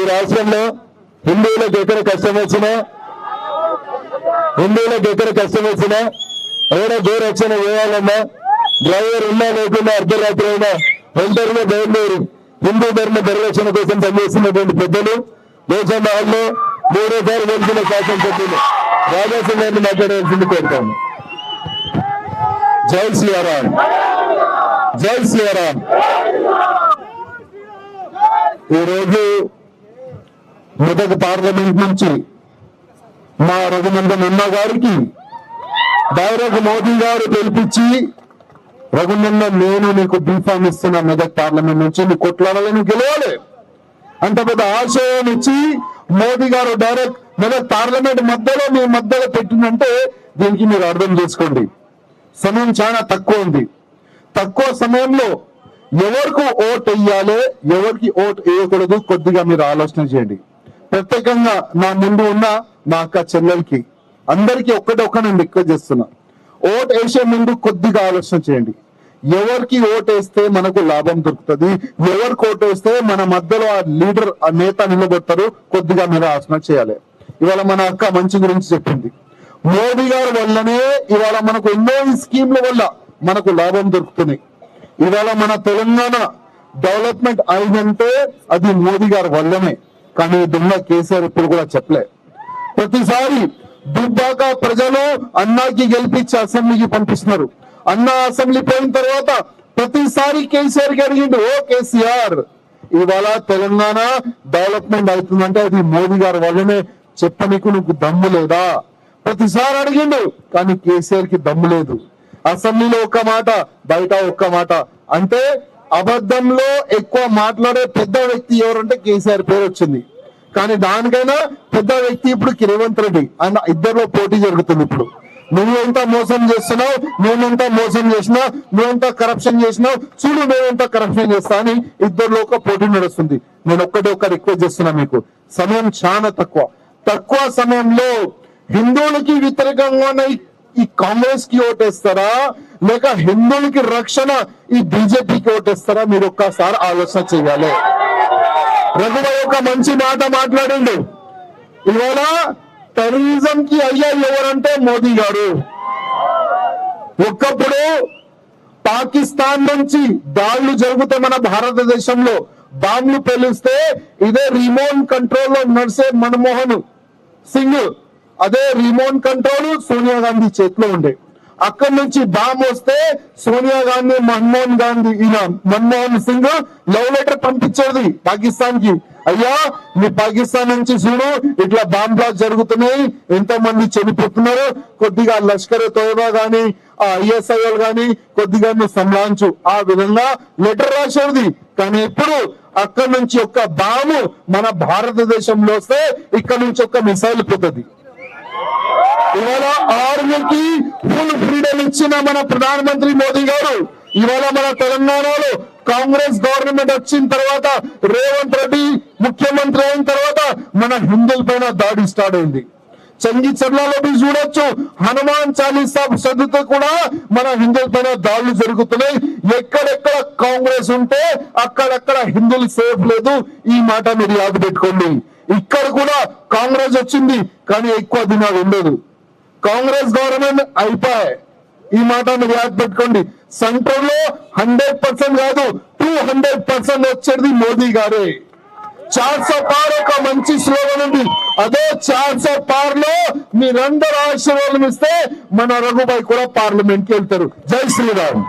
ఈ రాష్ట్రంలో హిందువులకు ఎక్కడ కష్టం వచ్చినా హిందువులకు ఎక్కడ కష్టం వచ్చినా ఎవరో గోరక్షణ చేయాలన్నా డ్రైవర్ ఉన్నా లేకుండా అర్ధరాత్రి అయినా ఒంటరిగా బయలుదేరి హిందూ ధర్మ పరిరక్షణ కోసం పనిచేస్తున్నటువంటి పెద్దలు దేశం వాళ్ళు మూడోసారి గెలిచిన శాసనసభ్యులు రాజాసింగ్ గారిని మాట్లాడవలసింది కోరుతాను. జై శ్రీరామ్. జై శ్రీరామ్. ఈరోజు మెదక్ పార్లమెంట్ నుంచి మా రఘునందన్ అన్న గారికి డైరెక్ట్ మోదీ గారు పిలిపించి రఘునందన్ నేను నీకు బీఫామ్ ఇస్తున్నా మెదక్ పార్లమెంట్ నుంచి నువ్వు కొట్లాడాలని గెలవాలి. అంత పెద్ద ఆశయం ఇచ్చి మోదీ గారు డైరెక్ట్ మెదక్ పార్లమెంట్ మధ్యలో మీ మధ్యలో పెట్టిందంటే దీనికి మీరు అర్థం చేసుకోండి. సమయం చాలా తక్కువ ఉంది. తక్కువ సమయంలో ఎవరికి ఓట్ వేయాలి ఎవరికి ఓట్ వేయకూడదు కొద్దిగా మీరు ఆలోచన చేయండి. ప్రత్యేకంగా నా ముందు ఉన్న నా అక్క చెల్లెలకి అందరికీ ఒక్కటే ఒక్క నేను రిక్వెస్ట్ చేస్తున్నా. ఓట్ వేసే ముందు కొద్దిగా ఆలోచన చేయండి. ఎవరికి ఓట్ వేస్తే మనకు లాభం దొరుకుతుంది? ఎవరికి ఓట్ వేస్తే మన మధ్యలో ఆ లీడర్ ఆ నేత నిలబెడతారు? కొద్దిగా మీరు ఆలోచన చేయాలి. ఇవాళ మన అక్క మంచి గురించి చెప్పింది. మోదీ గారి వల్లనే ఇవాళ మనకు ఎన్నో స్కీమ్ల వల్ల మనకు లాభం దొరుకుతున్నాయి ఇవాళ మన తెలంగాణ డెవలప్మెంట్ అయిందంటే అది మోదీ గారి వల్లనే. కానీ దుమ్మ కేసీఆర్ ఇప్పుడు కూడా చెప్పలే. ప్రతిసారి దుబ్బాక ప్రజలు అన్నాకి గెలిపించి అసెంబ్లీకి పంపిస్తున్నారు. అన్న అసెంబ్లీ పోయిన తర్వాత ప్రతిసారి కేసీఆర్కి అడిగిండు ఓ కేసీఆర్ ఇవాళ తెలంగాణ డెవలప్మెంట్ అవుతుందంటే అది మోదీ గారి వల్లనే చెప్పనీకు నీకు దమ్ము లేదా? ప్రతిసారి అడిగిండు కానీ కేసీఆర్కి దమ్ము లేదు. అసెంబ్లీలో ఒక్క మాట బయట ఒక్క మాట. అంటే అబద్ధంలో ఎక్కువ మాట్లాడే పెద్ద వ్యక్తి ఎవరంటే కేసీఆర్ పేరు వచ్చింది. కానీ దానికైనా పెద్ద వ్యక్తి ఇప్పుడు రేవంత్ రెడ్డి ఆయన ఇద్దరిలో పోటీ జరుగుతుంది ఇప్పుడు. నువ్వు ఎంత మోసం చేస్తున్నావు నేనెంత మోసం చేసినా నువ్వెంత కరప్షన్ చేసినావు చూడు నేనెంత కరప్షన్ చేస్తా అని ఇద్దరిలో ఒక పోటీ నడుస్తుంది. నేను ఒక్కటే ఒక్క రిక్వెస్ట్ చేస్తున్నా మీకు. సమయం చాలా తక్కువ. తక్కువ సమయంలో హిందువులకి వ్యతిరేకంగా ఈ- ఈ కాంగ్రెస్కి ఓటేస్తారా? లేక హిందువులకి రక్షణ ఈ బీజేపీకి ఓటేస్తారా? మీరు ఒక్కసారి ఆలోచన చేయాలి. రఘువయ్య ఒక మంచి మాట మాట్లాడిండు. ఇవాళ టెర్రరిజం కి అయ్యా ఎవరంటే మోదీ గారు. ఒక్కప్పుడు పాకిస్తాన్ నుంచి దాళ్ళు జరిగితే మన భారతదేశంలో బాంబులు పేలిస్తే ఇదే రిమోట్ కంట్రోల్లో నడిసే మన్మోహన్ సింగ్. అదే రిమోట్ కంట్రోల్ సోనియా గాంధీ చేతిలో ఉండే. అక్కడి నుంచి బాంబు వస్తే సోనియా గాంధీ మన్మోహన్ గాంధీ ఈయన మన్మోహన్ సింగ్ లవ్ లెటర్ పంపించేది పాకిస్తాన్కి అయ్యా మీ పాకిస్తాన్ నుంచి చూడు ఇట్లా బాంబ్ బ్లాస్ట్ జరుగుతున్నాయి. ఎంతో మంది చనిపోతున్నారు. కొద్దిగా లష్కర్ తోయబా గాని ఆ ఐఎస్ఐఎల్ గాని కొద్దిగా నువ్వు సంలాంచు ఆ విధంగా లెటర్ రాసేది. కానీ ఇప్పుడు అక్కడ నుంచి ఒక్క బాంబు మన భారతదేశంలో వస్తే ఇక్కడ నుంచి ఒక్క మిసైల్ పోతుంది. ఇవాళ ఆర్మీకి ఫుల్ ఇచ్చిన మన ప్రధానమంత్రి మోదీ గారు ఇవాళ మన తెలంగాణలో కాంగ్రెస్ గవర్నమెంట్ వచ్చిన తర్వాత రేవంత్ రెడ్డి ముఖ్యమంత్రి అయిన తర్వాత మన హిందువుల పైన దాడి స్టార్ట్ అయింది. చంగి చర్లలో మీరు చూడొచ్చు హనుమాన్ చాలీసా చదివితే కూడా మన హిందువుల పైన దాడులు జరుగుతున్నాయి. ఎక్కడెక్కడ కాంగ్రెస్ ఉంటే అక్కడక్కడ హిందువులు సేఫ్ లేదు ఈ మాట మీరు యాద పెట్టుకోండి. ఇక్కడ కూడా కాంగ్రెస్ వచ్చింది కానీ ఎక్కువ దినాలు ఉండదు. కాంగ్రెస్ గవర్నమెంట్ అయిపోయాయి ఈ మాట మీరు పెట్టుకోండి. సెంటర్లో హండ్రెడ్ పర్సెంట్ కాదు టూ హండ్రెడ్ పర్సెంట్ వచ్చేది మోదీ గారే. చార్ సో పార్ ఒక మంచి స్లోగన్ ఉంది. అదే చార్ సో పార్లో మీరందరూ ఆశీర్వాదం ఇస్తే మన రఘుబాయి కూడా పార్లమెంట్కి వెళ్తారు. జై శ్రీరామ్.